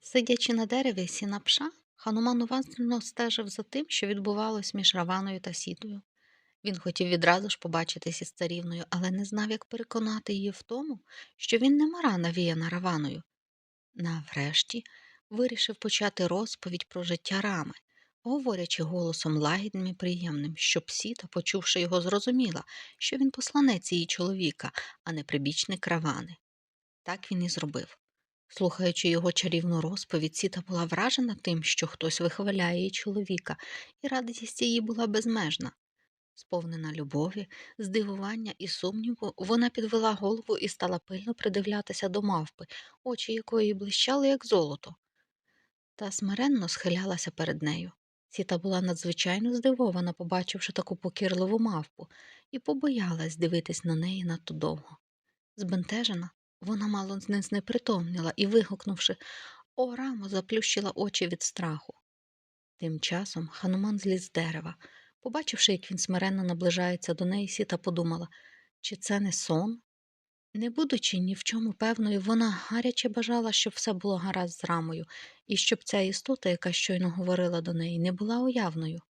Сидячи на дереві сінапша, Хануман уважно стежив за тим, що відбувалось між Раваною та Сітою. Він хотів відразу ж побачитися з царівною, але не знав, як переконати її в тому, що він не мара навіяна Раваною. Наврешті вирішив почати розповідь про життя рами, говорячи голосом лагідним і приємним, щоб Сіта, почувши його, зрозуміла, що він посланець її чоловіка, а не прибічник Равани. Так він і зробив. Слухаючи його чарівну розповідь, Сіта була вражена тим, що хтось вихваляє її чоловіка, і радість її була безмежна. Сповнена любові, здивування і сумніву, вона підвела голову і стала пильно придивлятися до мавпи, очі якої блищали, як золото. Та смиренно схилялася перед нею. Сіта була надзвичайно здивована, побачивши таку покірливу мавпу, і побоялась дивитись на неї надто довго. Збентежена, вона мало не знепритомніла і, вигукнувши О, рамо, заплющила очі від страху. Тим часом Хануман зліз з дерева. Побачивши, як він смиренно наближається до неї, Сіта подумала, чи це не сон? Не будучи ні в чому певною, вона гаряче бажала, щоб все було гаразд з рамою, і щоб ця істота, яка щойно говорила до неї, не була уявною.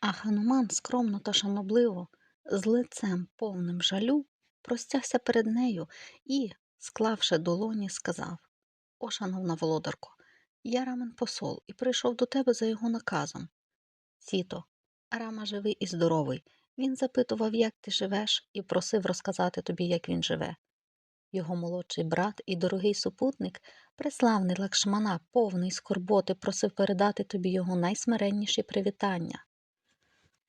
А Хануман скромно та шанобливо, з лицем повним жалю, простягся перед нею і, склавши долоні, сказав О, шановна володарко, я рамен посол і прийшов до тебе за його наказом. Сіто, Рама живий і здоровий. Він запитував, як ти живеш, і просив розказати тобі, як він живе. Його молодший брат і дорогий супутник, преславний лакшмана, повний скорботи, просив передати тобі його найсмиренніші привітання.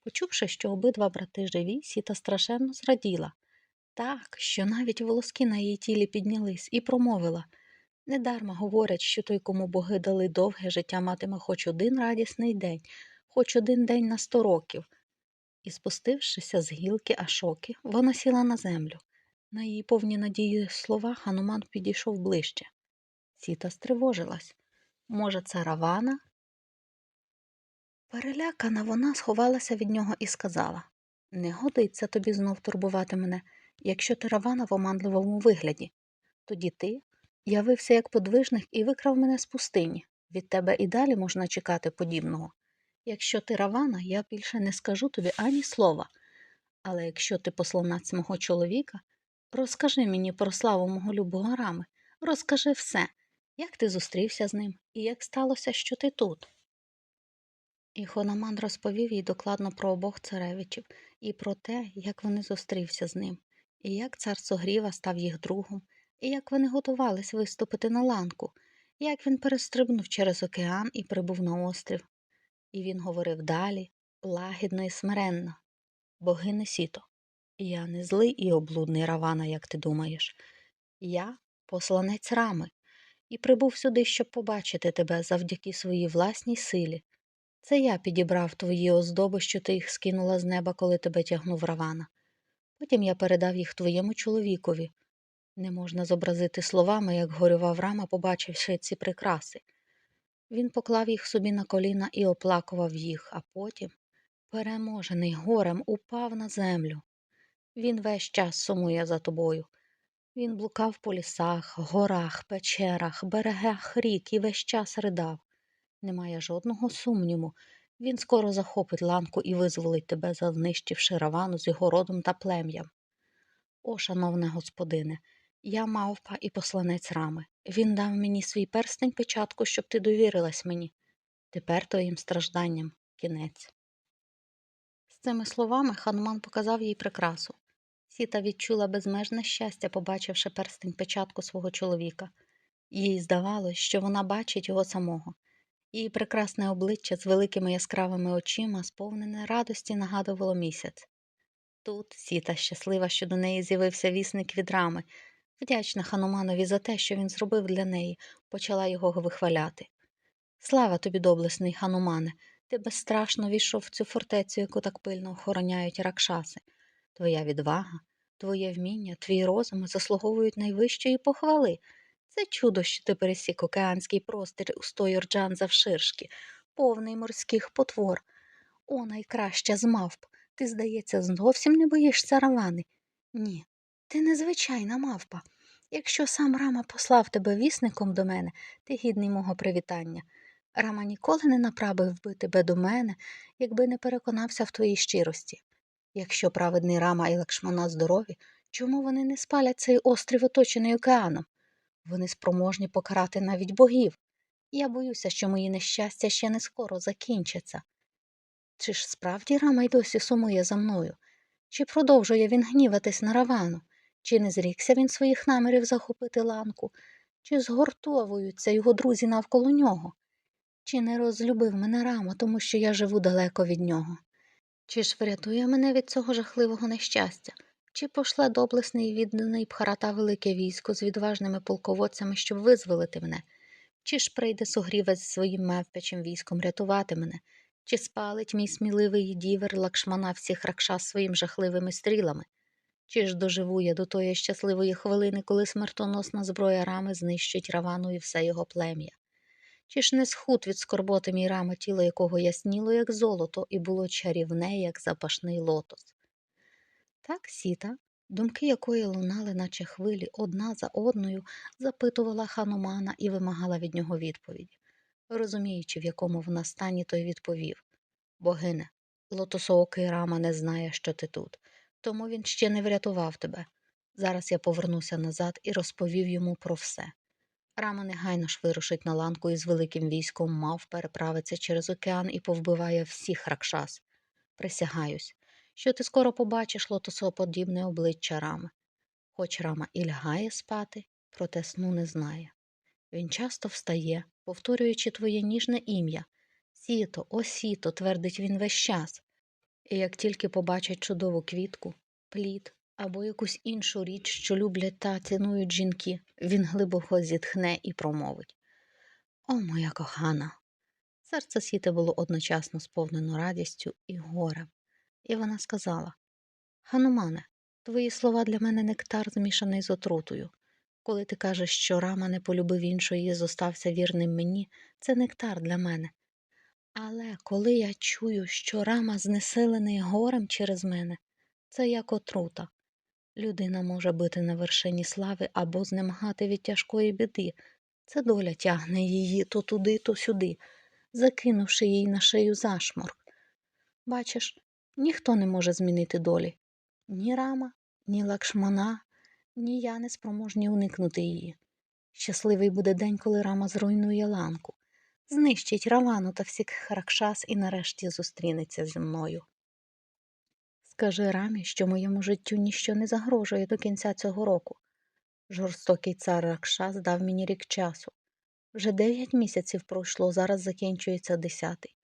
Почувши, що обидва брати живі, сіта страшенно зраділа, так, що навіть волоски на її тілі піднялись, і промовила Недарма говорять, що той, кому боги дали довге життя, матиме хоч один радісний день, хоч один день на сто років. І, спустившися з гілки Ашоки, вона сіла на землю. На її повні надії слова Хануман підійшов ближче. Сіта стривожилась. Може, це Равана? Перелякана вона сховалася від нього і сказала Не годиться тобі знов турбувати мене, якщо ти Равана в оманливому вигляді. Тоді ти явився як подвижник і викрав мене з пустині. Від тебе і далі можна чекати подібного. Якщо ти Равана, я більше не скажу тобі ані слова. Але якщо ти посланець мого чоловіка, розкажи мені про славу мого любого рами, розкажи все, як ти зустрівся з ним і як сталося, що ти тут. І Хономан розповів їй докладно про обох царевичів і про те, як вони зустрівся з ним, і як цар Согріва став їх другом, і як вони готувались виступити на ланку, як він перестрибнув через океан і прибув на острів. І він говорив далі, лагідно і смиренно. Богине сіто, я не злий і облудний Равана, як ти думаєш. Я посланець рами, і прибув сюди, щоб побачити тебе завдяки своїй власній силі. Це я підібрав твої оздоби, що ти їх скинула з неба, коли тебе тягнув Равана. Потім я передав їх твоєму чоловікові. Не можна зобразити словами, як горював рама, побачивши ці прикраси. Він поклав їх собі на коліна і оплакував їх, а потім, переможений горем, упав на землю. Він весь час сумує за тобою. Він блукав по лісах, горах, печерах, берегах рік і весь час ридав. Немає жодного сумніву. Він скоро захопить ланку і визволить тебе, знищивши равану з його родом та плем'ям. О, шановне господине, я мавпа і посланець рами. Він дав мені свій перстень печатку, щоб ти довірилась мені. Тепер твоїм стражданням кінець. З цими словами Хануман показав їй прикрасу. Сіта відчула безмежне щастя, побачивши перстень печатку свого чоловіка. Їй здавалось, що вона бачить його самого. Її прекрасне обличчя з великими яскравими очима, сповнене радості, нагадувало місяць. Тут Сіта щаслива, що до неї з'явився вісник від рами, вдячна Хануманові за те, що він зробив для неї, почала його вихваляти. Слава тобі, доблесний Ханумане, ти безстрашно війшов в цю фортецю, яку так пильно охороняють ракшаси. Твоя відвага, твоє вміння, твій розум заслуговують найвищої похвали. Це чудо, що ти пересік океанський простір у сто Йорджан завширшки, повний морських потвор. О, найкраща з мавп. Ти, здається, зовсім не боїшся равани. Ні, ти незвичайна мавпа. Якщо сам Рама послав тебе вісником до мене, ти гідний мого привітання. Рама ніколи не направив би тебе до мене, якби не переконався в твоїй щирості. Якщо праведний Рама і Лакшмана здорові, чому вони не спалять цей острів, оточений океаном? Вони спроможні покарати навіть богів. Я боюся, що мої нещастя ще не скоро закінчаться. Чи ж справді Рама й досі сумує за мною? Чи продовжує він гніватись на Равану? Чи не зрікся він своїх намірів захопити ланку? Чи згуртовуються його друзі навколо нього? Чи не розлюбив мене Рама, тому що я живу далеко від нього? Чи ж врятує мене від цього жахливого нещастя? Чи пошле доблесний відданий Бхарата велике військо з відважними полководцями, щоб визволити мене? Чи ж прийде сугрівець зі своїм мавпячим військом рятувати мене? Чи спалить мій сміливий дівер лакшмана всіх ракшас своїм жахливими стрілами? Чи ж доживу я до тої щасливої хвилини, коли смертоносна зброя рами знищить равану і все його плем'я? Чи ж не схуд від скорботи мій рама, тіло якого ясніло, як золото, і було чарівне, як запашний лотос? Так сіта, думки якої лунали, наче хвилі, одна за одною, запитувала ханумана і вимагала від нього відповіді. Розуміючи, в якому вона стані, той відповів Богине, лотосоокий рама не знає, що ти тут, тому він ще не врятував тебе. Зараз я повернуся назад і розповів йому про все. Рама негайно ж вирушить на ланку і з великим військом мав переправиться через океан і повбиває всіх ракшас. Присягаюсь, що ти скоро побачиш лотосоподібне обличчя рами. Хоч рама і лягає спати, проте сну не знає. Він часто встає, повторюючи твоє ніжне ім'я. Сіто, о сіто, твердить він весь час. І як тільки побачить чудову квітку, плід або якусь іншу річ, що люблять та цінують жінки, він глибоко зітхне і промовить О, моя кохана! Серце сіти було одночасно сповнено радістю і горем, і вона сказала Ханумане, твої слова для мене нектар змішаний з отрутою. Коли ти кажеш, що рама не полюбив іншої і зостався вірним мені, це нектар для мене. Але коли я чую, що рама знесилений горем через мене, це як отрута. Людина може бути на вершині слави або знемагати від тяжкої біди. Це доля тягне її то туди, то сюди, закинувши їй на шию зашморк. Бачиш, ніхто не може змінити долі. Ні рама, ні лакшмана, ні я не спроможні уникнути її. Щасливий буде день, коли рама зруйнує ланку, знищить равану та всіх ракшас і нарешті зустрінеться зі мною. Скажи рамі, що моєму життю ніщо не загрожує до кінця цього року. Жорстокий цар Ракшас дав мені рік часу. Вже дев'ять місяців пройшло, зараз закінчується десятий.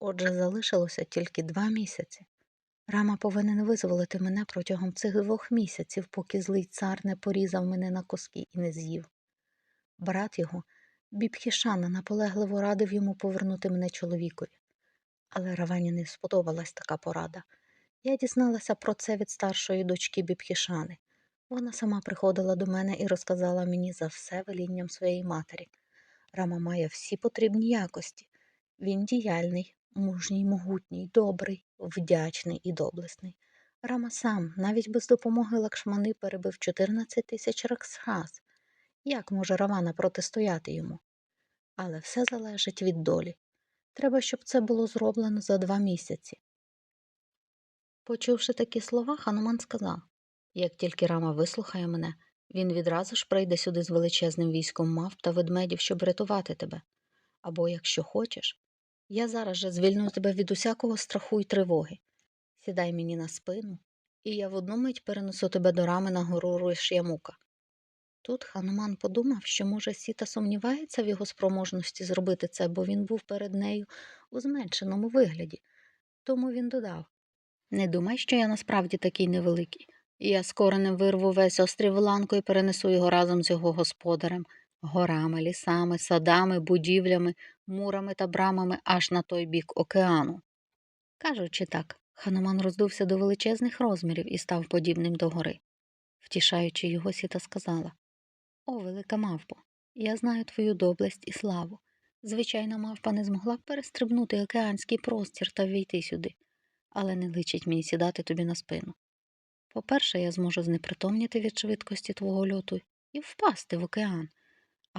Отже, залишилося тільки два місяці. Рама повинен визволити мене протягом цих двох місяців, поки злий цар не порізав мене на коски і не з'їв. Брат його, Бібхішана, наполегливо радив йому повернути мене чоловікові. Але Равані не сподобалась така порада. Я дізналася про це від старшої дочки Бібхішани. Вона сама приходила до мене і розказала мені за все велінням своєї матері. Рама має всі потрібні якості. Він діяльний, мужній, могутній, добрий, вдячний і доблесний. Рама сам, навіть без допомоги лакшмани, перебив 14 тисяч раксхас. Як може Равана протистояти йому? Але все залежить від долі. Треба, щоб це було зроблено за два місяці. Почувши такі слова, Хануман сказав як тільки Рама вислухає мене, він відразу ж прийде сюди з величезним військом мавп та ведмедів, щоб рятувати тебе. Або, якщо хочеш, я зараз же звільню тебе від усякого страху й тривоги. Сідай мені на спину, і я в одну мить перенесу тебе до рами на гору Риш'ямука. Тут Хануман подумав, що, може, Сіта сумнівається в його спроможності зробити це, бо він був перед нею у зменшеному вигляді. Тому він додав Не думай, що я насправді такий невеликий. Я скоро не вирву весь острів Ланку і перенесу його разом з його господарем, горами, лісами, садами, будівлями, мурами та брамами аж на той бік океану. Кажучи так, Хануман роздувся до величезних розмірів і став подібним до гори. Втішаючи його, сіта сказала О, велика мавпо, я знаю твою доблесть і славу. Звичайна мавпа не змогла б перестрибнути океанський простір та війти сюди, але не личить мені сідати тобі на спину. По-перше, я зможу знепритомніти від швидкості твого льоту і впасти в океан.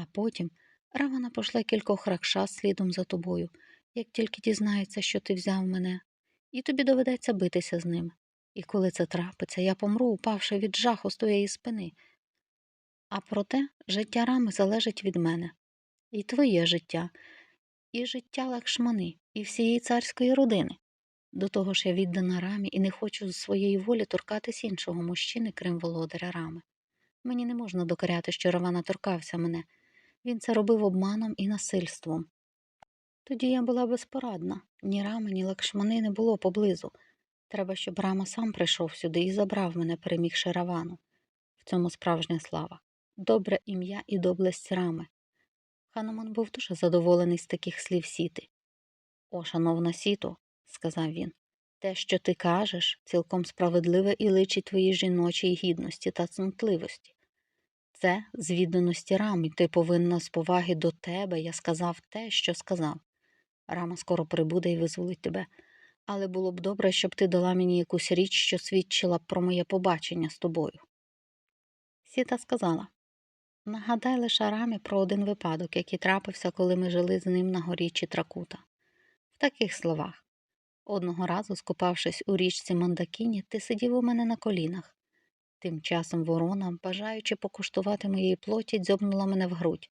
А потім Равана пошле кількох ракшас слідом за тобою, як тільки дізнається, що ти взяв мене, і тобі доведеться битися з ними. І коли це трапиться, я помру, упавши від жаху з твоєї спини. А проте життя рами залежить від мене, і твоє життя, і життя лакшмани, і всієї царської родини. До того ж я віддана рамі і не хочу з своєї волі торкатись іншого мужчини, крім володаря рами. Мені не можна докоряти, що Равана торкався мене. Він це робив обманом і насильством. Тоді я була безпорадна. Ні рами, ні лакшмани не було поблизу. Треба, щоб Рама сам прийшов сюди і забрав мене, перемігши Равану. В цьому справжня слава. Добре ім'я і доблесть рами. Хануман був дуже задоволений з таких слів сіти. О, шановна сіто, сказав він, те, що ти кажеш, цілком справедливе і личить твоїй жіночій гідності та цнутливості. Це з відданості рами, ти повинна з поваги до тебе, я сказав те, що сказав. Рама скоро прибуде і визволить тебе, але було б добре, щоб ти дала мені якусь річ, що свідчила б про моє побачення з тобою. Сіта сказала нагадай лише рамі про один випадок, який трапився, коли ми жили з ним на горі Чітракута. В таких словах одного разу, скупавшись у річці Мандакіні, ти сидів у мене на колінах. Тим часом ворона, бажаючи покуштувати моєї плоті, дзьобнула мене в грудь.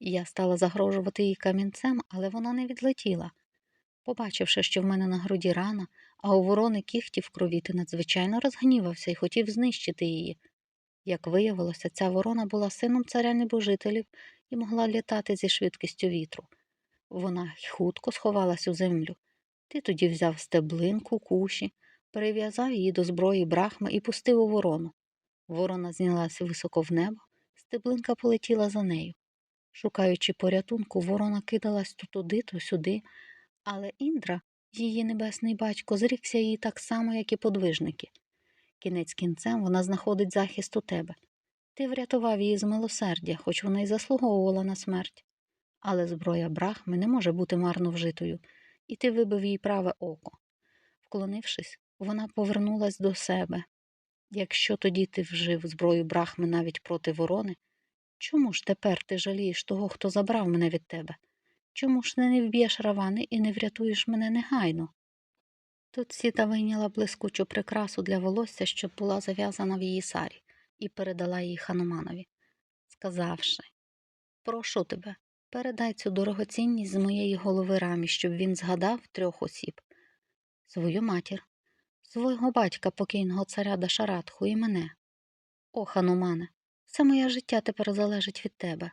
Я стала загрожувати їй камінцем, але вона не відлетіла. Побачивши, що в мене на груді рана, а у ворони кіхті в крові, ти надзвичайно розгнівався і хотів знищити її. Як виявилося, ця ворона була сином царя небожителів і могла літати зі швидкістю вітру. Вона хутко сховалась у землю. Ти тоді взяв стеблинку, куші, перев'язав її до зброї брахми і пустив у ворону. Ворона знялася високо в небо, стеблинка полетіла за нею. Шукаючи порятунку, ворона кидалась то туди, то сюди, але Індра, її небесний батько, зрікся її так само, як і подвижники. Кінець кінцем вона знаходить захист у тебе. Ти врятував її з милосердя, хоч вона й заслуговувала на смерть. Але зброя брахми не може бути марно вжитою, і ти вибив їй праве око. Вклонившись, вона повернулась до себе. Якщо тоді ти вжив зброю брахми навіть проти ворони, чому ж тепер ти жалієш того, хто забрав мене від тебе? Чому ж не вб'єш равани і не врятуєш мене негайно? Тут сіта вийняла блискучу прикрасу для волосся, що була зав'язана в її сарі, і передала її хануманові, сказавши Прошу тебе, передай цю дорогоцінність з моєї голови рамі, щоб він згадав трьох осіб свою матір, свого батька покійного царя Дашаратху і мене. О, ханумане, все моє життя тепер залежить від тебе.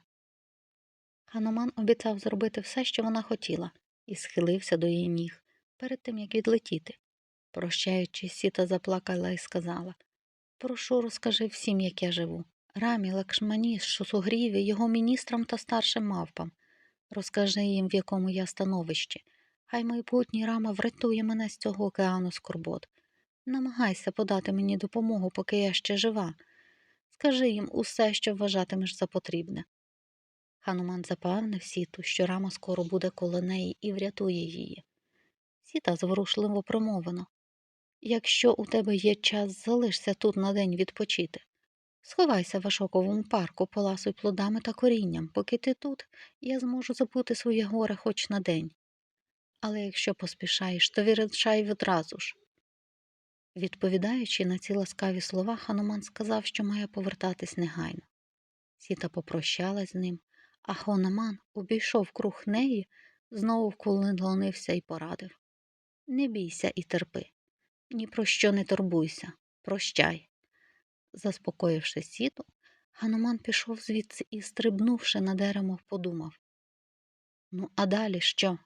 Хануман обіцяв зробити все, що вона хотіла, і схилився до її ніг перед тим, як відлетіти. Прощаючись, сіта заплакала і сказала Прошу, розкажи всім, як я живу. Рамі, Лакшмані, Шусугріві, його міністрам та старшим мавпам. Розкажи їм, в якому я становищі. Хай майбутній рама врятує мене з цього океану скорбот. Намагайся подати мені допомогу, поки я ще жива. Скажи їм усе, що вважатимеш за потрібне. Хануман запевнив сіту, що рама скоро буде коло неї і врятує її. Сіта зворушливо промовено Якщо у тебе є час, залишся тут на день відпочити. Сховайся в Ашоковому парку, поласуй плодами та корінням. Поки ти тут, я зможу забути своє горе хоч на день. Але якщо поспішаєш, то вирішай відразу ж. Відповідаючи на ці ласкаві слова, Хануман сказав, що має повертатись негайно. Сіта попрощалась з ним, а Хонаман обійшов круг неї, знову вклонився і порадив Не бійся і терпи, ні про що не турбуйся, прощай. Заспокоївши сіту, Гануман пішов звідси і, стрибнувши на дерево, подумав Ну, а далі що?